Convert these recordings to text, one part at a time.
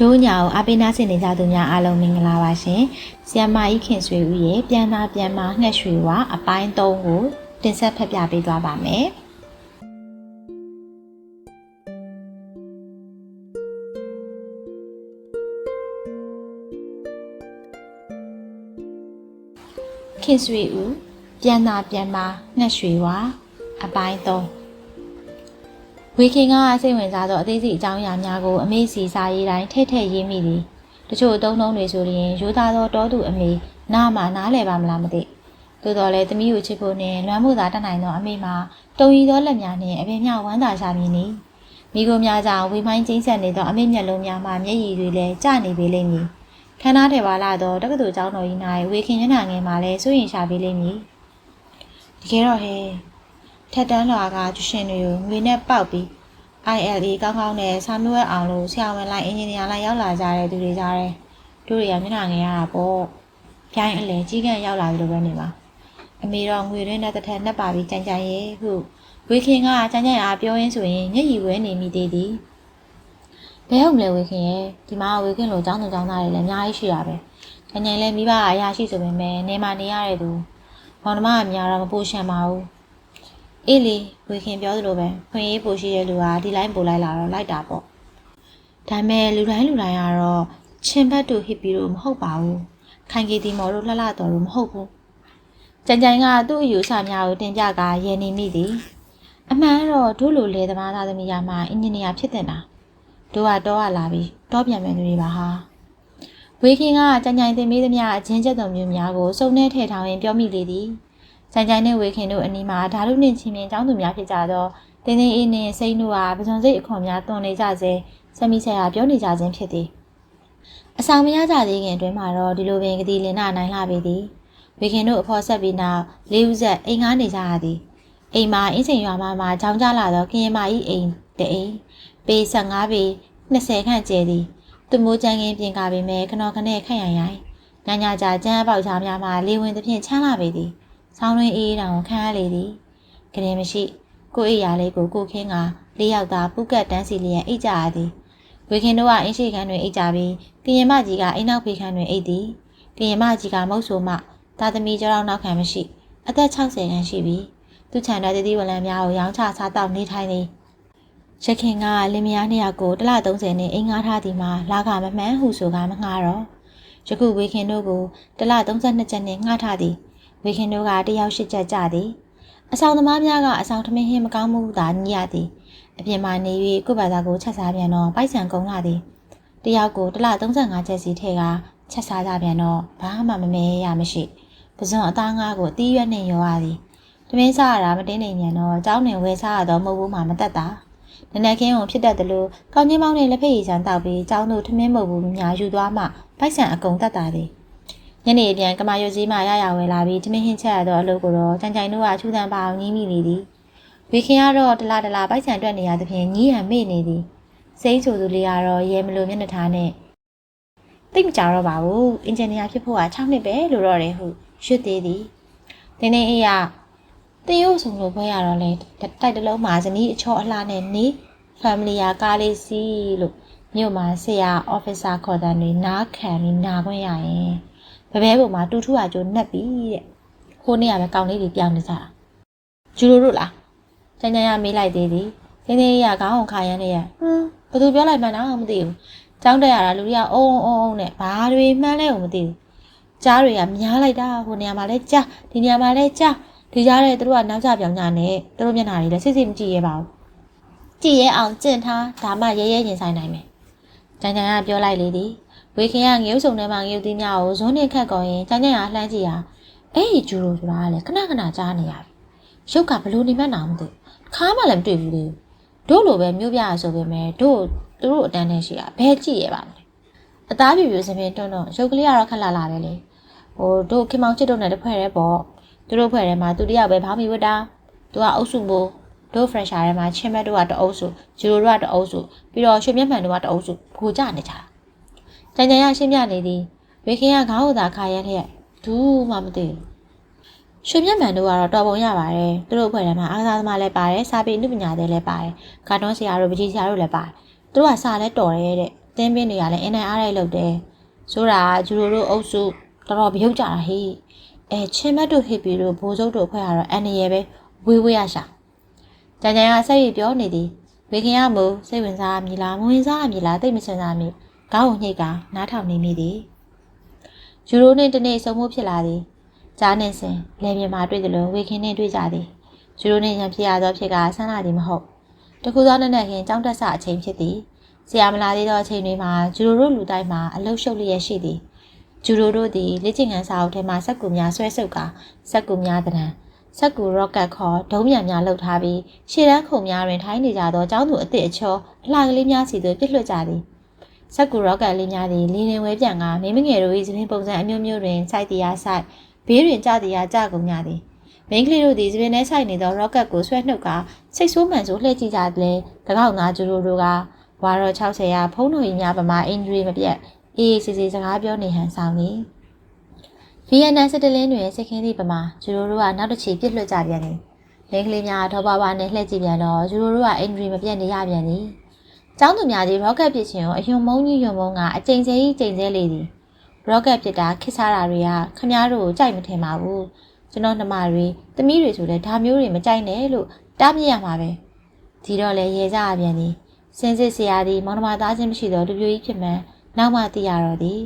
ဒိုးညာကိုအပိနာစင်နေကြသူများအားလုံးမင်္ဂလာပါရှင်။ဆီယမကြီးခင်ဆွေဦးရဲ့ပြန်သားပြန်မငှက်ရွှေဝါအပိုင်း3ကိုတင်ဆက်ဖတ်ပြပေးသွားပါမယ်။ခင်ဆွေဦးပြန်သားပြန်မငှက်ရွှေဝါအပိုင်း3 ဝေခင်ကစိတ်ဝင်စားသောအသေးစိတ်အကြောင်းအရာများကိုအမေစီစာရေးတိုင်းထည့်ထည့်ရေးမိသည်တချို့အသုံးနှုန်းတွေဆိုရင်ရိုးသားသောတောသူအမေနားမှာနားလည်ပါမလားမသိသို့တော်လည်းသမီးကိုချစ်ဖို့နှင့်လွမ်းမှုသာတတ်နိုင်သောအမေမှာတုံရီသောလက်များနှင့်အဖေများဝမ်းသာရှာမြင်နေမိကိုများကြောင့်ဝေမိုင်းကျင်းဆက်နေသောအမေမျက်လုံးများမှမျက်ရည်တွေလည်းကျနေပေလိမ့်မည်ခန္ဓာထေပါလာသောတက္ကသိုလ်ကျောင်းတော်ကြီး၌ဝေခင်ညနာငယ်မှာလည်းစိုးရင်ရှာပေလိမ့်မည်တကယ်တော့ဟဲ့ ထက်တန်းလွာကကျရှင်တွေကိုငွေနဲ့ပေါက်ပြီး ILE ကောင်းကောင်းနဲ့စာမျိုးအောင်လို့ဆရာဝန်လိုက်အင်ဂျင်နီယာလိုက်ရောက်လာကြတဲ့သူတွေကြားတယ်တို့တွေကမျက်နှာငယ်ရတာပေါ့ပြိုင်းအလဲကြီးကန့်ရောက်လာပြီလို့ပဲနေပါအမေတော့ငွေရင်းနဲ့တစ်ထက်နှက်ပါပြီးကြံကြံရဲ့ဟုဝေခင်ကကြံကြံအားပြောရင်းဆိုရင်မျက်ရည်ဝဲနေမိသေးသည်ဘယ်ဟုတ်မလဲဝေခင်ရဲ့ဒီမှာဝေခင်လိုចောင်းသူចောင်းသားတွေလည်းအများကြီးရှိတာပဲကြံကြံလည်းမိဘအရာရှိဆိုပေမဲ့နေမှာနေရတဲ့သူမောင်နှမအများတော့မပိုရှံပါဘူး အေးလေဝေခင်ပြောသလိုပဲခွင့်ရေးပိုရှိတဲ့လူကဒီလိုင်းပို့လိုက်လာတော့လိုက်တာပေါ့ဒါပေမဲ့လူတိုင်းလူတိုင်းကတော့ချင်းဘတ်တူဟစ်ပြီးတော့မဟုတ်ပါဘူးခိုင်ကီတီမော်တို့လှလှတော်တို့မဟုတ်ဘူးကြံကြံကသူ့အယူဆများကိုတင်ပြကရည်နေမိသည်အမှန်တော့တို့လိုလေသမားသားသမီးရမှာအင်ဂျင်နီယာဖြစ်တင်တာတို့ကတော့ရလာပြီးတော့ပြန်မယ်သူတွေပါဟာဝေခင်ကကြံကြံတင်မိသမျှအချင်းချက်တော်မျိုးများကိုစုံနဲ့ထည့်ထောင်ရင်ပြောမိလေသည် ကြိုင်ကြိုင်နဲ့ဝေခင်တို့အနီးမှာဓာတုနှင့်ချင်းမြင်ចောင်းသူများဖြစ်ကြသောတင်းတင်းအေးနှင့်စိတ်တို့ဟာပဇွန်စိတ်အခွန်များတွန်နေကြစေဆမီဆရာပြောနေကြခြင်းဖြစ်သည်အဆောင်မရကြသေးခင်အတွင်းမှာတော့ဒီလိုပင်ကတိလင်နာနိုင်လာပေသည်ဝေခင်တို့အဖော်ဆက်ပြီးနောက်လေးဦးဆက်အိမ်ငားနေကြရသည်အိမ်မှာအင်းစိန်ရွာမှာမှချောင်းကြလာသောကရင်မကြီးအိမ်တအိမ်ပေ15ပေ20ခန့်ကျဲသည်သူမိုးချမ်းကင်းပြင်ကာပေမဲ့ခနော်ခနဲ့ခန့်ရိုင်ရိုင်ညညကြကျန်းအပေါက်ချားများမှလေဝင်သဖြင့်ချမ်းလာပေသည် ဆောင်းရင်းအေးတောင်ခံရလေသည်ကလေးမရှိ ကိုအိယာလေးကိုကိုခင်းကလေးယောက်သားပုကတ်တန်းစီလျက်အိတ်ကြရသည်ဝေခင်တို့ကအင်းရှိခန်းတွင်အိတ်ကြပြီးကရင်မကြီးကအိမ်နောက်ဖေးခန်းတွင်အိတ်သည်ကရင်မကြီးကမုတ်ဆိုမှသားသမီးကြောက်နောက်ခံမရှိ အသက်60ခန်းရှိပြီးသူချန်တဲ့တတိဝလံများကိုရောင်းချစားတောက်နေထိုင်သည်ရခင်ကလင်မယားနှစ်ယောက်ကိုတစ်လ30နဲ့အိမ်ငားထားသည်မှာလာကမမှန်ဟုဆိုကမငှားတော့ယခုဝေခင်တို့ကိုတစ်လ32ချက်နဲ့ငှားထားသည် ဝေခင်တို့ကတယောက်ရှစ်ချက်ကြသည်အဆောင်သမားများကအဆောင်ထမင်းဟင်းမကောင်းမှုသာညရသည်အပြင်မှာနေ၍ကိုယ့်ဘာသာကိုချက်စားပြန်တော့ပိုက်ဆံကုန်လာသည်တယောက်ကိုတစ်လ35ချက်စီထည့်ကချက်စားကြပြန်တော့ဘာမှမမဲရမရှိပဇွန်အသားငါးကိုအသီးရွက်နှင့်ရောရသည်ထမင်းစားရတာမတင်းနေမြန်တော့เจ้าနှင်ဝယ်စားရတော့မဟုတ်ဘူးမှမတက်တာနနက်ခင်းကိုဖြစ်တတ်တယ်လို့ကောင်းချင်းမောင်းနဲ့လက်ဖက်ရည်ချမ်းတောက်ပြီးเจ้าတို့ထမင်းမဟုတ်ဘူးညာယူသွားမှပိုက်ဆံအကုန်တက်တာသည် ညနေပြန်ကမာရွစည်းမှရရဝဲလာပြီးတမင်းဟင်းချက်ရတော့အလုပ်ကိုတော့ကြံကြိုင်တို့ကအချူတန်ပါအောင်ညီးမိနေသည်ဝေခင်ကတော့တလားတလားပိုက်ဆံတွက်နေရသဖြင့်ညီးဟန်မေ့နေသည်စိမ့်ဆိုသူလေးကတော့ရဲမလို့မျက်နှာထားနဲ့တိတ်မကြတော့ပါဘူးအင်ဂျင်နီယာဖြစ်ဖို့က6နှစ်ပဲလို့တော့တယ်ဟုရွတ်သေးသည်တင်းတင်းအေးရတင်ရုပ်ဆောင်လို့ဖွဲရတော့လေတိုက်တလုံးမှာဇနီးအချော့အလှနဲ့နေ family ယာကားလေးစီးလို့မြို့မှာဆရာ officer ခေါ်တဲ့တွေနားခံပြီးနာခွင့်ရရင် ဘဘဲပုံမှာတူထူအကျိုးနှက်ပြီတဲ့ခိုးနေရပဲကောင်းလေးတွေပြောင်းနေကြတာဂျူလိုတို့လားကျန်ကျန်ရမေးလိုက်သေးသည်တင်းတင်းရခေါင်းအောင်ခါရမ်းနေရဟွန်းဘသူပြောလိုက်မှန်းတော့မသိဘူးကျောင်းတက်ရတာလူတွေကအုံအုံအုံနဲ့ဘာတွေမှန်းလဲကိုမသိဘူးကြားတွေကများလိုက်တာဟိုနေရာမှာလဲကြားဒီနေရာမှာလဲကြားဒီကြားတဲ့သူတို့ကနောက်ကျပြောင်းကြနဲ့သူတို့မျက်နှာတွေလည်းစစ်စစ်မကြည့်ရပါဘူးကြည့်ရအောင်ကျင့်ထားဒါမှရဲရဲရင်ဆိုင်နိုင်မယ်ကျန်ကျန်ကပြောလိုက်လေသည် ဝေခင်ကငရုတ်စုံထဲမှာငရုတ်သီးများကိုဇွန်းနဲ့ခတ်ကုန်ရင်ကျန်ကျန်ရလှမ်းကြည့်ရအဲ့ဒီဂျူရိုဆိုတာကလည်းခဏခဏကြားနေရပြီရုပ်ကဘလို့နေမှန်းတော့မသိဘူးခါမှလည်းမတွေ့ဘူးလေတို့လိုပဲမျိုးပြရဆိုပေမဲ့တို့သူတို့အတန်းနဲ့ရှိတာဘယ်ကြည့်ရပါမလဲအသားပြူပြူစပင်းတွန်းတော့ရုပ်ကလေးကတော့ခက်လာလာပဲလေဟိုတို့ခင်မောင်ချစ်တို့နဲ့တဖွဲ့ရဲပေါ့သူတို့ဖွဲ့ထဲမှာသူတယောက်ပဲဘောင်းမီဝတ်တာသူကအုပ်စုမို့တို့ fresher ထဲမှာချင်းမက်တို့ကတအုပ်စုဂျူရိုတို့ကတအုပ်စုပြီးတော့ရွှေမျက်မှန်တို့ကတအုပ်စုဘူကြနေကြတာ ကြံကြံရရှင်းပြနေသည်ဝေခင်ကခေါင်းကိုသာခါရလျက်ဘူးမှမသိဘူးရွှေမျက်မှန်တို့ကတော့တော်ပုံရပါတယ်သူတို့အဖွဲ့ထဲမှာအားကစားသမားလည်းပါတယ်စာပေအမှုပညာတွေလည်းပါတယ်ကာတွန်းဆရာတို့ပကြီးဆရာတို့လည်းပါတယ်သူတို့ကစာလည်းတော်တယ်တဲ့တင်းပင်းတွေကလည်းအင်းနိုင်အားရိုက်လုပ်တယ်ဆိုတာဂျူရိုတို့အုပ်စုတော်တော်ပြုတ်ကြတာဟေ့အဲချင်းမတ်တို့ဟစ်ပီတို့ဘိုးစုပ်တို့ဖွဲ့ရတော့အန်နီရဲပဲဝေးဝေးရရှာကြံကြံကဆက်ရပြောနေသည်ဝေခင်ရမို့စိတ်ဝင်စားမိလားမဝင်စားမိလားသိမစင်စားမိ ခေါင်းကိုညှိကနားထောင်နေမိသည်ဂျူရိုနဲ့တနေ့ဆုံမှုဖြစ်လာသည်ကြားနေစဉ်လေပြင်းမှာတွေ့တယ်လို့ဝေခင်နဲ့တွေ့ကြသည်ဂျူရိုနဲ့ရံဖြစ်ရသောဖြစ်ကဆန်းလာသည်မဟုတ်တခုသောနက်နက်ခင်းကြောင်းတက်ဆအချိန်ဖြစ်သည်ဆရာမလာသေးသောအချိန်တွေမှာဂျူရိုတို့လူတိုင်းမှာအလုရှုပ်လျက်ရှိသည်ဂျူရိုတို့သည်လက်ကျင်ကန်စာအုပ်ထဲမှစက်ကူများဆွဲဆုပ်ကာစက်ကူများတံစက်ကူရော့ကတ်ခေါ်ဒုံးမြန်များလှုပ်ထားပြီးရှေ့တန်းခုံများတွင်ထိုင်းနေကြသောကျောင်းသူအစ်စ်အချောအလှကလေးများစီသို့ပြစ်လွတ်ကြသည် စက်ကူရော့ကတ်လေးများသည်လင်းလင်းဝဲပြန်ကမိမငယ်တို့၏သပင်ပုံစံအမျိုးမျိုးတွင်စိုက်တရားစိုက်ဘေးတွင်ကြတရားကြကုန်ကြသည်မိန်းကလေးတို့သည်သပင်ထဲဆိုင်နေသောရော့ကတ်ကိုဆွဲနှုတ်ကစိတ်ဆိုးမှန်ဆိုလှည့်ကြည့်ကြတယ်၎င်းသားကျူတို့တို့ကဝါရော်60ရာဖုံးတော်ကြီးများပမာအင်ဂျရီမပြတ်အေးအေးဆေးဆေးစကားပြောနေဟန်ဆောင်သည်ဗီယက်နမ်စစ်တလင်းတွင်စစ်ခင်းသည့်ပမာကျူတို့တို့ကနောက်တစ်ချီပြစ်လွတ်ကြပြန်သည်မိန်းကလေးများထောပါပါနဲ့လှည့်ကြည့်ပြန်တော့ကျူတို့တို့ကအင်ဂျရီမပြတ်နေရပြန်သည် ကျောင်းသူများကြီးရော့ကတ်ပစ်ခြင်းကိုအယွန်မုံကြီးယွန်မုံကအကြိမ်ကျဲကြီးကြိမ်ကျဲလေသည်ရော့ကတ်ပစ်တာခစ်စားတာတွေကခမားတို့ကိုကြိုက်မထင်ပါဘူးကျွန်တော်နှမတွေသမီးတွေဆိုလဲဒါမျိုးတွေမကြိုက်နဲ့လို့တားမြစ်ရမှာပဲဒီတော့လဲရေကြရပြန်သည်စင်စစ်ဆရာသည်မောင်နှမသားချင်းမရှိတော့လူပြိုကြီးဖြစ်မှန်းနောက်မှသိရတော့သည်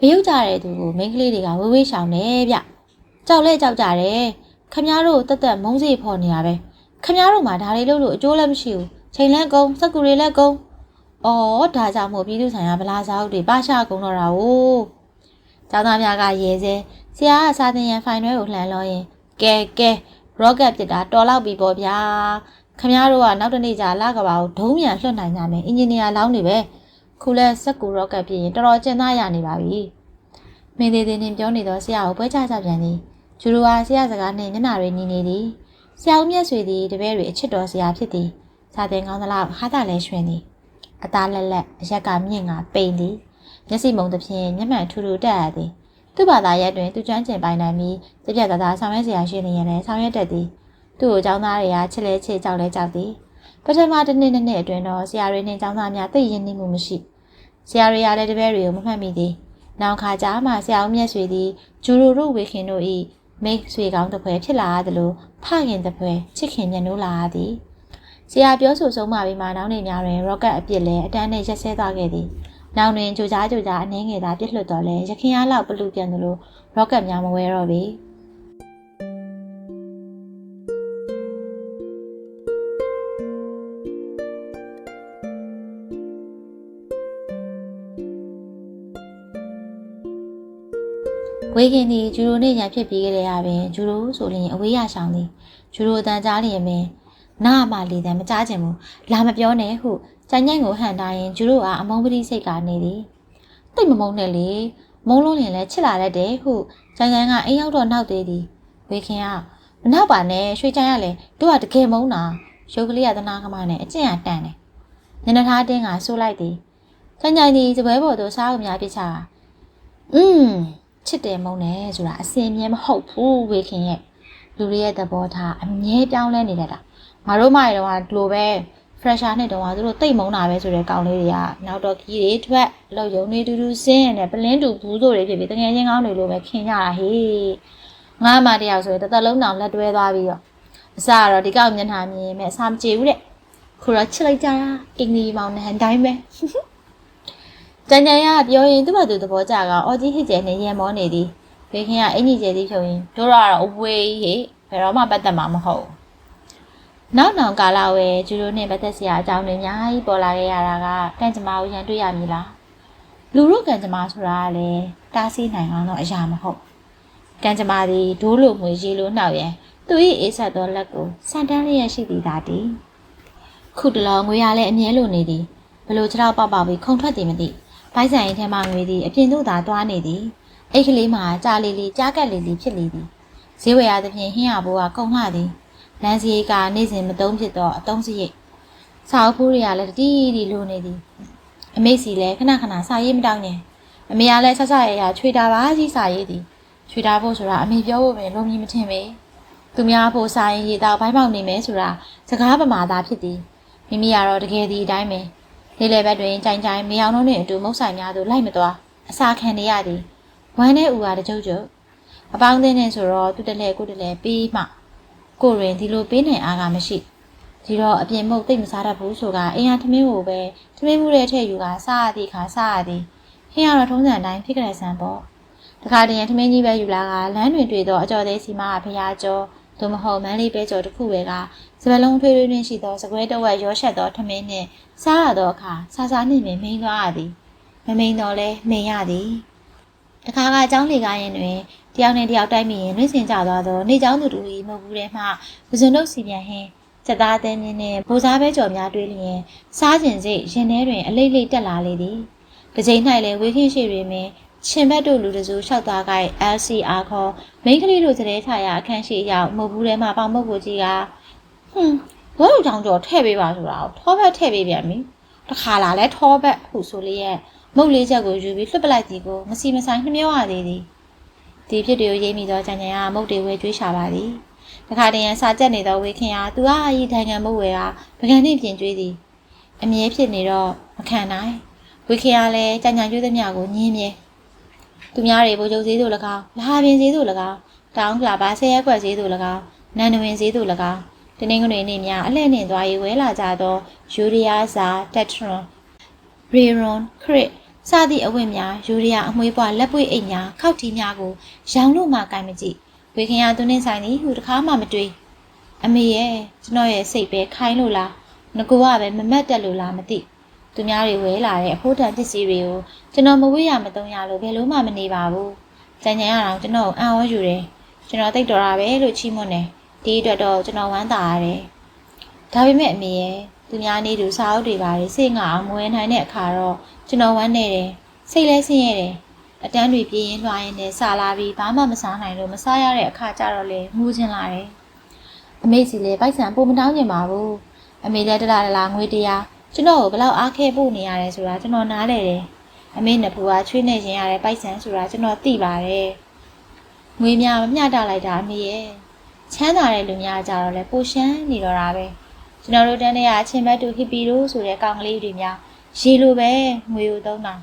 ဘရုတ်ကြတဲ့သူကိုမိန်းကလေးတွေကဝေးဝေးရှောင်နေဗျကြောက်လဲကြောက်ကြတယ်ခမားတို့တက်တက်မုန်းစိဖော်နေတာပဲခမားတို့မှာဒါတွေလို့လို့အကျိုးလည်းမရှိဘူး ချိန်လန်းကုန်းစက်ကူတွေလည်းကုန်းအော်ဒါကြောင့်မို့ပြည်သူဆိုင်ရာဗလာစာအုပ်တွေပါရှာကုန်းတော့တာ哦ကျောင်းသားများကရေစဲဆရာကစာသင်ရန်ဖိုင်တွဲကိုလှန်လို့ရင်ကဲကဲရော့ကတ်ပစ်တာတော်လောက်ပြီပေါ့ဗျာခမားတို့ကနောက်တနေ့ကျလာကပါကိုဒုံးမြန်လွှတ်နိုင်ကြမယ်အင်ဂျင်နီယာလောင်းနေပဲခုလဲစက်ကူရော့ကတ်ပြရင်တော်တော်ကျင်သားရနေပါပြီမင်းသေးသေးနဲ့ပြောနေတော့ဆရာကိုပွဲချကြပြန်သည်ဂျူရိုဟာဆရာစကားနဲ့မျက်နှာတွေညီနေသည်ဆရာဦးမြတ်ဆွေသည်တပည့်တွေအချစ်တော်ဆရာဖြစ်သည် စာသင်ကောင်းသလားဟာတာလဲရွှင်သည်အသားလက်လက်အရက်ကမြင့်ကပိန်သည်မျက်စိမုံသဖြင့်မျက်မှန်ထူထူတက်ရသည်သူ့ဘာသာရပ်တွင်သူကျွမ်းကျင်ပိုင်နိုင်ပြီးကြပြသားသားဆောင်ရွက်စရာရှိနေရင်လည်းဆောင်ရွက်တတ်သည်သူ့ကိုကျောင်းသားတွေကချစ်လဲချစ်ကြောက်လဲကြောက်သည်ပထမတစ်နှစ်နှစ်နှစ်အတွင်းတော့ဆရာတွေနဲ့ကျောင်းသားများသိရင်နှိမှုမရှိဆရာတွေကလည်းတပည့်တွေကိုမမှတ်မိသည်နောက်ခါကြားမှာဆရာဦးမြတ်ဆွေသည်ဂျူရိုတို့ဝေခင်တို့၏မိတ်ဆွေကောင်းတစ်ဖွဲဖြစ်လာသလိုဖခင်တစ်ဖွဲချစ်ခင်ညနိုးလာသည် ဆရာပြောဆိုဆုံးမပြီးမှနောက်နေများတွင်ရော့ကတ်အပြစ်လဲအတန်းနဲ့ရက်ဆဲသွားခဲ့သည်နောင်တွင်ကြိုကြားကြိုကြားအနှင်းငယ်သာပြစ်လွတ်တော်လဲရခင်အားလောက်ပလူပြန်သလိုရော့ကတ်များမဝဲတော့ပြီဝေခင်ဒီဂျူရိုနဲ့ရန်ဖြစ်ပြီးကြတဲ့ရပင်ဂျူရိုဆိုရင်အဝေးရဆောင်သည်ဂျူရိုအတန်ကြားလျင်ပင် နားမလီတန်မကြားချင်ဘူးလာမပြောနဲ့ဟုကြိုင်ညံ့ကိုဟန်တာရင်ဂျူရိုကအမုန်းပတိစိတ်ကနေသည်တိတ်မမုန်းနဲ့လေမုန်းလို့ရင်လည်းချစ်လာတတ်တယ်ဟုကြိုင်ကြိုင်ကအိမ်ရောက်တော့နောက်သေးသည်ဝေခင်ကမနောက်ပါနဲ့ရွှေချင်ရလေတို့ကတကယ်မုန်းတာရုပ်ကလေးကသနာကမနဲ့အကျင့်အတန်တယ်ညနေသားတင်းကဆိုးလိုက်သည်ကြိုင်ကြိုင်ဒီစပွဲပေါ်သို့စားအုပ်များပြချတာอืมချစ်တယ်မုန်းတယ်ဆိုတာအစင်မြဲမဟုတ်ဘူးဝေခင်ရဲ့လူတွေရဲ့သဘောထားအမြဲပြောင်းလဲနေတတ်တာ ငါတို့မှရတော့ဒီလိုပဲ fresher နဲ့တော့သူတို့တိတ်မုန်းတာပဲဆိုတဲ့ကောင်လေးတွေကနောက်တော့ကြီးတွေထွက်လောက်ယုံနေတူတူစင်းနဲ့ပလင်းတူဘူးတို့တွေဖြစ်ပြီးတကယ်ချင်းကောင်းတွေလိုပဲခင်ကြတာဟေးငါမှတယောက်ဆိုရင်တစ်သက်လုံးတောင်လက်တွဲသွားပြီးတော့အစကတော့ဒီကောင်မျက်နှာမြင်မဲ့အစာမကြေဘူးတဲ့ခုတော့ချစ်လိုက်ကြတာအင်္ဂလိပ်မောင်နဲ့ဟန်တိုင်းပဲကြံကြံရပြောရင်သူ့ဘာသူသဘောကျကအော်ကြီးဟစ်ကျဲနေရံမောနေသည်ဘေခင်ကအင်ကြီးကျဲသည်ဖြုံရင်တို့တော့အဝေးဟေ့ဘယ်တော့မှပတ်သက်မှာမဟုတ် နောက်နောက်ကာလဝဲဂျူရိုနဲ့ပတ်သက်စရာအကြောင်းတွေအများကြီးပေါ်လာခဲ့ရတာကကံကြမ္မာကိုရန်တွေ့ရမည်လားလူတို့ကံကြမ္မာဆိုတာကလည်းတားဆီးနိုင်အောင်တော့အရာမဟုတ်ကံကြမ္မာသည်ဒိုးလိုမွေရေလိုနှောက်ရန်သူ၏အေးဆက်သောလက်ကိုစံတန်းလျက်ရှိသည်သာတည်းခုတလောငွေရလည်းအမြဲလိုနေသည်ဘလို့ခြေထောက်ပေါက်ပေါက်ပြီးခုံထွက်သည်မသိဘိုက်ဆိုင်ရင်ထဲမှငွေသည်အပြင်သို့သာတွားနေသည်အိတ်ကလေးမှာကြာလီလီကြားကက်လီလီဖြစ်လေသည်ဈေးဝယ်ရသဖြင့်ဟင်းရဘိုးကကုံလှသည် လမ်းစရိတ်ကနေ့စဉ်မသုံးဖြစ်သောအသုံးစရိတ်စာအုပ်ဖိုးတွေကလည်းတတိတီလိုနေသည်အမေစီလည်းခဏခဏစာရေးမတောင်းနဲ့အမေကလည်းဆက်ဆက်ရရချွေတာပါကြီးစာရေးသည်ချွေတာဖို့ဆိုတာအမေပြောဖို့ပဲလုံးကြီးမထင်ပေသူများဖို့စာရင်ရေးတော့ဘိုင်းပေါက်နေမယ်ဆိုတာစကားပမာသားဖြစ်သည်မိမိကတော့တကယ်ဒီအတိုင်းပဲနေလေဘက်တွင်ကြိုင်ကြိုင်မြေအောင်တို့နှင့်အတူမုတ်ဆိုင်များသို့လိုက်မသွားအစာခံနေရသည်ဝမ်းနဲ့ဥကတကြုတ်ကြုတ်အပေါင်းအသင်းနဲ့ဆိုတော့သူတလဲကိုတလဲပြီးမှ ကိုရင်ဒီလိုပေးနိုင်အားကမရှိဒီတော့အပြင်မုတ်သိမ့်မစားတတ်ဘူးဆိုကအင်အားထမင်းကိုပဲထမင်းမှုတဲ့ထည့်ယူကစားရသည်ခါစားရသည်ဟင်းရတော့ထုံးစံတိုင်းဖြစ်ကြတဲ့ဆန်ပေါ့တခါတည်းရထမင်းကြီးပဲယူလာကလမ်းတွင်တွေ့တော့အကျော်သေးစီမကဖရာကျော်သို့မဟုတ်မန်းလေးပဲကျော်တစ်ခုပဲကစပလုံးထွေးထွေးတွင်ရှိသောစကွဲတဝက်ရောရှက်သောထမင်းနှင့်စားရသောအခါဆာဆာနှင့်ပင်မိန်သွားရသည်မမိန်တော့လဲမိန်ရသည် တခါကအเจ้าလေကားရင်တွင်တယောက်နဲ့တယောက်တိုက်မိရင်နှွေးစင်ကြသွားသောနေเจ้าသူတူ၏မဟုတ်ဘူးတဲ့မှပဇွန်တို့စီပြန်ဟင်းစက်သားသည်နှင့်ဗိုလ်စားပဲကြော်များတွေးလျင်စားကျင်စိတ်ရင်ထဲတွင်အလိမ့်လိမ့်တက်လာလေသည်တစ်ချိန်၌လည်းဝေခင်းရှိတွင်ပင်ရှင်ဘက်တို့လူတစုလျှောက်သွားကိုက် LCR ခေါ်မိန်းကလေးတို့စတဲ့ခြာရအခန်းရှိရောက်မဟုတ်ဘူးတဲ့မှပေါင်မုတ်ကိုကြီးကဟွန်းဘောလူတောင်ကျော်ထည့်ပေးပါဆိုတာကိုထောဘက်ထည့်ပေးပြန်ပြီတခါလာလဲထောဘက်ဟုဆိုလျက် မုတ်လေးချက်ကိုယူပြီးလွှတ်ပလိုက်သည်ကိုမစီမဆိုင်နှမျောရသေးသည်ဒီဖြစ်တွေကိုရိပ်မိသောကြံကြံကမုတ်တွေဝဲကျွေးရှာပါသည်တခါတည်းရန်စာကြက်နေသောဝေခင်အားသူအားအီထိုင်ငံမုတ်ဝဲအားပကံနှင့်ပြင်ကျွေးသည်အမြဲဖြစ်နေတော့မခံနိုင်ဝေခင်အားလည်းကြံကြံကျွေးသမျှကိုညင်းမြဲသူများတွေဘိုးချုပ်ဈေးတို့၎င်းလာပင်ဈေးတို့၎င်းတောင်းကလာပါဆဲရက်ွက်ဈေးတို့၎င်းနန်နဝင်ဈေးတို့၎င်းတနင်္ဂနွေနေ့များအလှည့်နှင့်သွားရေးဝဲလာကြသောယူရီးယားဇာတက်ထရွန်ရေရွန်ခရစ် စသည့်အဝတ်များယူရီးယားအမွှေးပွားလက်ပွေအိတ်များခောက်တီများကိုရောင်လို့မှကင်မကြည့်ဝေခင်ရသူနှင်းဆိုင်သည်ဟူတခါမှမတွေးအမေရဲ့ကျွန်တော်ရဲ့စိတ်ပဲခိုင်းလို့လားငကူကပဲမမတ်တက်လို့လားမသိသူများတွေဝဲလာတဲ့အဖို့တန်ပစ္စည်းတွေကိုကျွန်တော်မဝေ့ရမသုံးရလို့ဘယ်လို့မှမနေပါဘူးကြံကြံရအောင်ကျွန်တော်အံ့ဩယူတယ်ကျွန်တော်သိတော်တာပဲလို့ချီးမွမ်းတယ်ဒီအတွက်တော့ကျွန်တော်ဝမ်းသာရတယ်ဒါပေမဲ့အမေရဲ့သူများနေသူစာအုပ်တွေပါတယ်စိတ်ငါအောင်မွေးနိုင်တဲ့အခါတော့ ကျွန်တော်ဝမ်းနေတယ်စိတ်လဲဆင်းရဲတယ်အတန်းတွေပြင်းရင်လွှာရင်နဲ့စာလာပြီးဘာမှမစားနိုင်လို့မစားရတဲ့အခါကျတော့လေငိုချင်လာတယ်အမေစီလေပိုက်ဆံပို့မတောင်းချင်ပါဘူးအမေလည်းတလားတလားငွေတရားကျွန်တော်ကိုဘလောက်အားခဲပို့နေရတယ်ဆိုတာကျွန်တော်နားလဲတယ်အမေနဲ့ဖူကချွေးနေခြင်းရတဲ့ပိုက်ဆံဆိုတာကျွန်တော်သိပါတယ်ငွေများမမျှတလိုက်တာအမေရဲ့ချမ်းသာတဲ့လူများကြတော့လေပိုရှမ်းနေတော့တာပဲကျွန်တော်တို့တန်းတဲ့ကအချင်းဘတ်တူဟီပီတို့ဆိုတဲ့ကောင်ကလေးတွေများ ရေလိုပဲငွေကိုသုံးတာ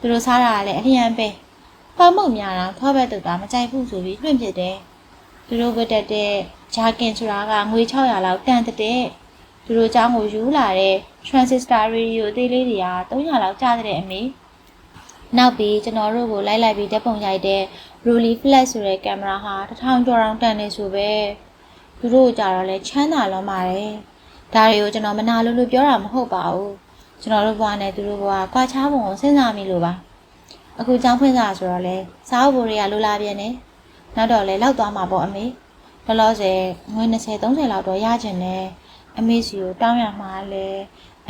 သူတို့စားတာကလည်းအလျံပဲပေါမုတ်များတော့ထောဘက်တူတာမကြိုက်ဘူးဆိုပြီးလွင့်ပစ်တယ်သူတို့ဝတ်တက်တဲ့ဂျာကင်ဆိုတာကငွေ600လောက်တန်တဲ့သူတို့เจ้าကိုယူလာတဲ့ transistor radio အသေးလေးတွေက300လောက်ကျတဲ့အမေနောက်ပြီးကျွန်တော်တို့ကိုလိုက်လိုက်ပြီးဓာတ်ပုံရိုက်တဲ့ Rolly Flash ဆိုတဲ့ကင်မရာဟာတစ်ထောင်ကျော်တောင်တန်နေဆိုပဲသူတို့ကြတော့လဲချမ်းသာလွန်ပါတယ်ဒါတွေကိုကျွန်တော်မနာလို့လို့ပြောတာမဟုတ်ပါဘူး ကျွန်တော်တို့ဘွားနဲ့သူတို့ဘွားကွာခြားပုံကိုစဉ်းစားမိလို့ပါအခုကျောင်းဖွင့်စာဆိုတော့လဲစားအုပ်ဘိုတွေကလိုလာပြန်နေနောက်တော့လဲလောက်သွားမှာပေါ့အမေလောလောဆယ်ငွေ20 30လောက်တော့ရကျင်တယ်အမေစီကိုတောင်းရမှာလဲ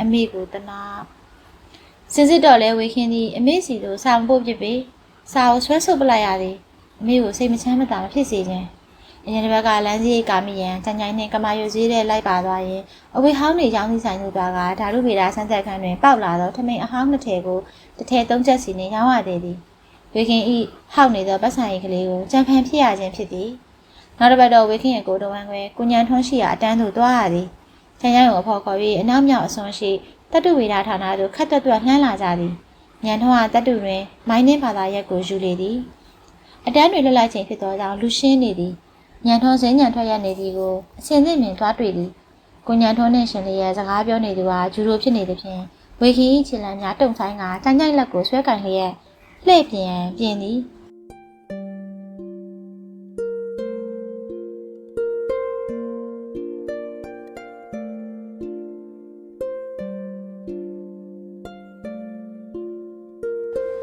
အမေကိုတနာစင်စစ်တော့လဲဝေခင်းသည်အမေစီကိုစာမဖို့ဖြစ်ပြီစာကိုဆွဲဆုပ်ပလိုက်ရသည်အမေကိုစိတ်မချမ်းမသာမဖြစ်စေခြင်း အရင်တစ်ဘက်ကလမ်းစည်းကာမိရန်ကြံကြိုင်နှင့်ကမာယိုစည်းတဲ့လိုက်ပါသွားရင်အဝေဟောင်းနေရောင်းစီဆိုင်သူသားကဓာတုဗေဒဆန်းဆက်ခန်းတွင်ပေါက်လာသောထမိန်အဟောင်းတစ်ထည်ကိုတစ်ထည်သုံးချက်စီနှင့်ရောင်းရသေးသည်ဝေခင်ဤဟောက်နေသောပတ်ဆိုင်ကလေးကိုကြံဖန်ဖြစ်ရခြင်းဖြစ်သည်နောက်တစ်ပတ်တော့ဝေခင်ရဲ့ကိုတဝမ်းခွဲကုညံထွန်းရှိရာအတန်းသို့သွားရသည်ချန်ရိုင်ကိုအဖော်ခေါ်ပြီးအနောက်မြောက်အစွန်ရှိတတုဝေဒဌာနသို့ခတ်တက်တွက်နှမ်းလာကြသည်ညံထွန်းကတတုတွင်မိုင်းနှင်းဘာသာရက်ကိုယူလေသည်အတန်းတွေလွတ်လိုက်ခြင်းဖြစ်သောကြောင့်လူရှင်းနေသည် ညံထွန်းစင်းညံထွက်ရနေသည်ကိုအစင်သင့်မြင်သွားတွေ့သည်ကိုညံထွန်းနှင့်ရှင်လေးရဲ့စကားပြောနေသူဟာဂျူရိုဖြစ်နေသည်ဖြင့်ဝေခီ၏ခြေလမ်းများတုံဆိုင်ကကြိုင်ကြိုင်လက်ကိုဆွဲကင်လျက်လှည့်ပြန်ပြင်သည်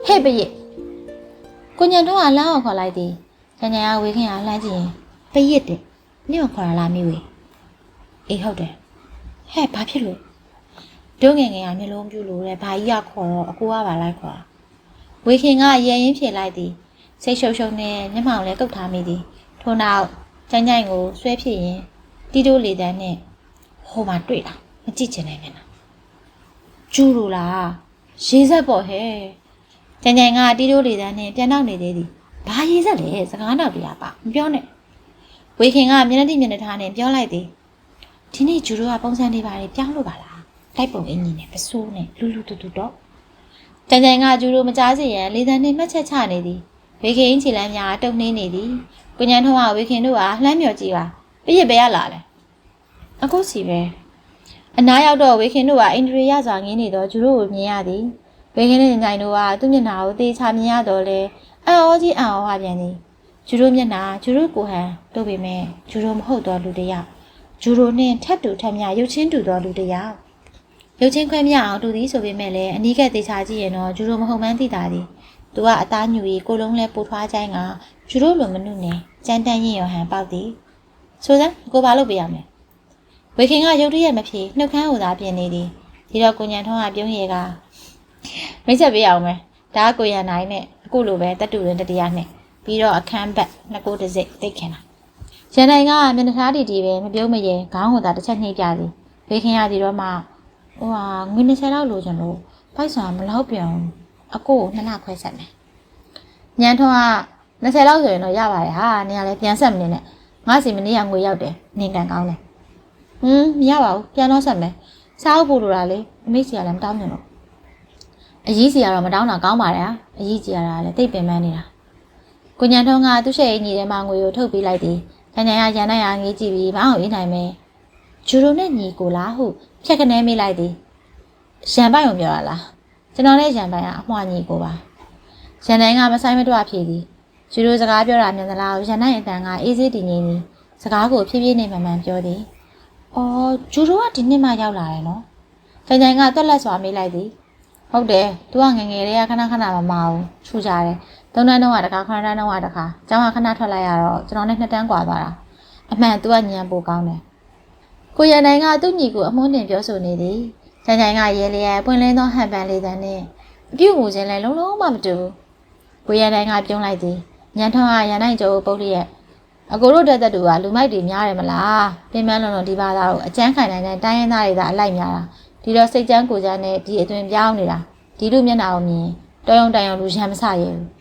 ဟဲ့ပရစ်ကိုညံထွန်းကလမ်းအောင်ခေါ်လိုက်သည်ညံညံကဝေခင်ကလှမ်းကြည့်ရင် ပရစ်တဲ့နင့်ကိုခေါ်လာလားမိဝေအေးဟုတ်တယ်ဟဲ့ဘာဖြစ်လို့တို့ငယ်ငယ်ကမျိုးလုံးပြူလို့တဲ့ဘာကြီးကခေါ်တော့အကိုကပါလိုက်ခေါ်ဝေခင်ကရဲရင်ဖြေလိုက်သည်စိတ်ရှုပ်ရှုပ်နဲ့မျက်မှောင်လည်းကုတ်ထားမိသည်ထို့နောက်ကျန်းကျိုင်ကိုဆွဲဖြစ်ရင်တီတိုးလေတန်းနဲ့ဟိုမှာတွေ့တာမကြည့်ချင်နိုင်မျက်နှာကျူးလို့လားရေးဆက်ပေါ့ဟဲ့ကျန်ကျန်ကတီးတိုးလေတန်းနဲ့ပြန်တော့နေသေးသည်။ဘာရေးဆက်လဲစကားနောက်တရားပါမပြောနဲ့။ ဝေခင်ကမျက်နှာတိမျက်နှာထားနဲ့ပြောလိုက်သည်။ဒီနေ့ဂျူရိုကပုံစံတွေပါတယ်ပြောင်းလို့ပါလားတိုက်ပုံအင်ကြီးနဲ့ပစိုးနဲ့လူလူတူတူတော့ကြံကြံကကျူတို့မကြားစီရန်လေသံနှင့်မှတ်ချက်ချနေသည်ဝေခင်ခြေလမ်းများတုံနှင်းနေသည်ကိုညံထုံးကဝေခင်တို့ကလှမ်းမြော်ကြည့်ပါပြည့်ရပဲရလာလဲအခုစီပဲအနားရောက်တော့ဝေခင်တို့ကအင်ဒရီရစွာငင်းနေတော့ကျူတို့ကိုမြင်ရသည်ဝေခင်နဲ့ညိုင်တို့ကသူ့မျက်နှာကိုသေချာမြင်ရတော့လေအံ့ဩကြီးအံ့ဩပါပြန်သည် ကျူတို့မျက်နှာကျူတို့ကိုဟန်တို့ပေမဲ့ကျူတို့မဟုတ်တော့လူတယောက်ကျူတို့နဲ့ထပ်တူထပ်မြရုပ်ချင်းတူတော့လူတယောက်ရုပ်ချင်းခွဲမြအောင်တူသည်ဆိုပေမဲ့လည်းအနီးကပ်သေးချာကြည့်ရင်တော့ဂျူရိုမဟုတ်မှန်းသိတာသည်သူကအသားညူရီကိုလုံးလဲပိုထွားချိုင်းကဂျူရိုလိုမနုနဲ့ကြမ်းတမ်းရင်ရဟန်ပေါက်သည်ဆိုစမ်းကိုဘာလုပ်ပေးရမလဲဝေခင်ကရုတ်တရက်မဖြေနှုတ်ခမ်းဟူသာပြင်နေသည်ဒီတော့ကိုညံထုံးကပြုံးရည်ကမိတ်ဆက်ပေးအောင်မယ်ဒါကကိုရန်နိုင်နဲ့အခုလိုပဲတက်တူရင်တတရားနဲ့ ပြီးတော့အခန်းဘက်နှစ်ကိုတစ်စိတ်သိတ်ခင်တာရန်နိုင်ကမျက်နှာသားတီတီပဲမပြုံးမရဲခေါင်းဟူသာတစ်ချက်နှိပ်ပြသည်ဝေခင်ရသည်တော့မှဟိုဟာငွေ20လောက်လိုချင်လို့ပိုက်ဆံမလောက်ပြောင်အကိုကိုနှစ်လခွဲဆက်မယ်ညံထွန်းက20လောက်ဆိုရင်တော့ရပါတယ်ဟာနေရာလဲပြန်ဆက်မနေနဲ့ငါစီမနေ့ကငွေရောက်တယ်နေကန်ကောင်းတယ်ဟင်းမရပါဘူးပြန်တော့ဆက်မယ်စားဖို့လိုတာလေအမိစီကလည်းမတောင်းညွန့်တော့အကြီးစီကတော့မတောင်းတာကောင်းပါတယ်ဟာအကြီးကြီးရတာလည်းတိတ်ပင်ပန်းနေတာ ကိုညံထွန်းကသူ့ရှေ့အညီထဲမှာငွေကိုထုတ်ပေးလိုက်သည်ညံညံကရန်နိုင်ရငေးကြည့်ပြီးမအောင်အေးနိုင်မယ်ဂျူရိုနဲ့ညီကိုလားဟုဖြက်ကနေမိလိုက်သည်ရန်ပိုင်ကိုပြောရလားကျွန်တော်နဲ့ရန်ပိုင်ကအမွှာညီကိုပါရန်တိုင်းကမဆိုင်မတော့ဖြေသည်ကျူတို့စကားပြောတာမြင်သလားရန်တိုင်းအတန်ကအေးစေးတည်ငြိမ်သည်စကားကိုဖြည်းဖြည်းနဲ့မှန်မှန်ပြောသည်အော်ကျူတို့ကဒီနှစ်မှရောက်လာတယ်နော်ကြင်ကြင်ကတွက်လက်စွာမေးလိုက်သည်ဟုတ်တယ်သူကငယ်ငယ်လေးကခဏခဏမမအောင်ထူကြတယ် သုံးတန်းတော့ကတခါခဏတန်းတော့ကတခါကျောင်းကခဏထွက်လိုက်ရတော့ကျွန်တော်နဲ့နှစ်တန်းกว่าသွားတာအမှန်သူကညံပိုကောင်းတယ်ကိုရန်တိုင်းကသူ့ညီကိုအမွှန်းတင်ပြောဆိုနေသည် ချန်ချန်ကရဲလျက်ပွင့်လင်းသောဟန်ပန်လေးတန်းနဲ့အပြုတ်ငူခြင်းလည်းလုံးလုံးမှမတူဘူး။ကိုရတိုင်းကပြုံးလိုက်သည်။ညံထွန်းကရန်နိုင်ကျော်ပုတ်လျက်အကိုတို့တက်တက်တူကလူမိုက်တွေများတယ်မလား။ပြင်းပန်းလုံးလုံးဒီဘာသာကိုအကျန်းခိုင်နိုင်တဲ့တိုင်းရင်းသားတွေသာအလိုက်များတာ။ဒီတော့စိတ်ကြမ်းကိုကြမ်းနဲ့ဒီအသွင်ပြောင်းနေတာ။ဒီလူမျက်နှာကိုမြင်တော်ရုံတန်ရုံလူရမ်းမဆရဘူး။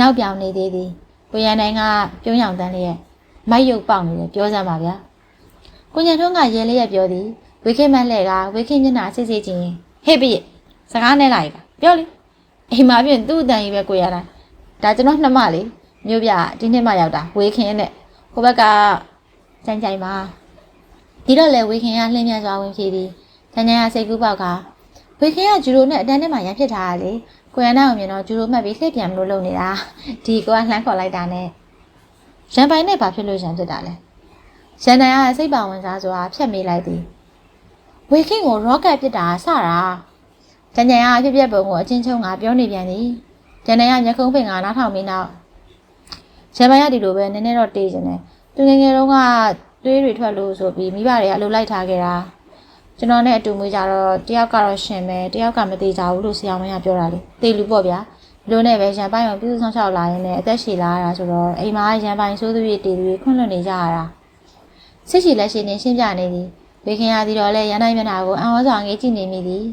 နောက်ပြောင်နေသေးသည်။ကိုရန်တိုင်းကပြုံးရောင်တန်းလျက်မိုက်ရုပ်ပေါက်နေတယ်ပြောစမ်းပါဗျာ။ကိုညံထွန်းကရဲလျက်ပြောသည်ဝေခင်မလှဲ့ကဝေခင်မျက်နှာစစ်စစ်ချင်းဟေ့ပြည့်စကားနဲ့လိုက်ပါပြောလေအိမ်မှာပြင်သူ့အတန်ကြီးပဲကိုရတာဒါကျွန်တော်နှမလေးမြို့ပြဒီနှစ်မှရောက်တာဝေခင်နဲ့ဟိုဘက်ကကြိုင်ကြိုင်ပါဒီတော့လေဝေခင်ကလှည့်မြန်စွာဝင်ဖြေသည်တန်တန်ကစိတ်ကူးပေါက်ကဝေခင်ကဂျူရိုနဲ့အတန်းထဲမှာရန်ဖြစ်ထားတာလေ ကိုရန်နာကိုမြင်တော့ဂျူရိုမှတ်ပြီးလှည့်ပြန်မလို့လုပ်နေတာဒီကောကလှမ်းခေါ်လိုက်တာနဲ့ရန်ပိုင်နဲ့ဘာဖြစ်လို့ရန်ဖြစ်တာလဲရန်နိုင်ကစိတ်ပါဝင်စားစွာဖြတ်မေးလိုက်သည်ဝေခင်ကိုရော့ကတ်ပစ်တာစတာကျန်ကျန်ကပြက်ပြက်ပုံကိုအချင်းချင်းကပြောနေပြန်သည်ကျန်တဲ့ကညခုံးပင်ကနားထောင်ပြီးနောက်ရန်ပိုင်ကဒီလိုပဲနည်းနည်းတော့တေးနေတယ်သူငယ်ငယ်တုန်းကတွေးတွေထွက်လို့ဆိုပြီးမိဘတွေကအလုပ်လိုက်ထားခဲ့တာ ကျွန်တော်နဲ့အတူမွေးကြတော့တယောက်ကတော့ရှင်ပဲတယောက်ကမသေးကြဘူးလို့ဆရာမကပြောတာလေတေးလူပေါ့ဗျာဒီလိုနဲ့ပဲရန်ပိုင်ကိုပြုစုဆောင်ရှောက်လာရင်လည်းအသက်ရှည်လာရတာဆိုတော့အိမ်မှာရန်ပိုင်ဆိုးသူတွေတေးသူတွေခွန့်လွတ်နေကြရတာစစ်ရှိလက်ရှိနေရှင်းပြနေသည်ဝေခင်ရသည်တော့လဲရန်နိုင်မျက်နှာကိုအံ့ဩစွာငေးကြည့်နေမိသည်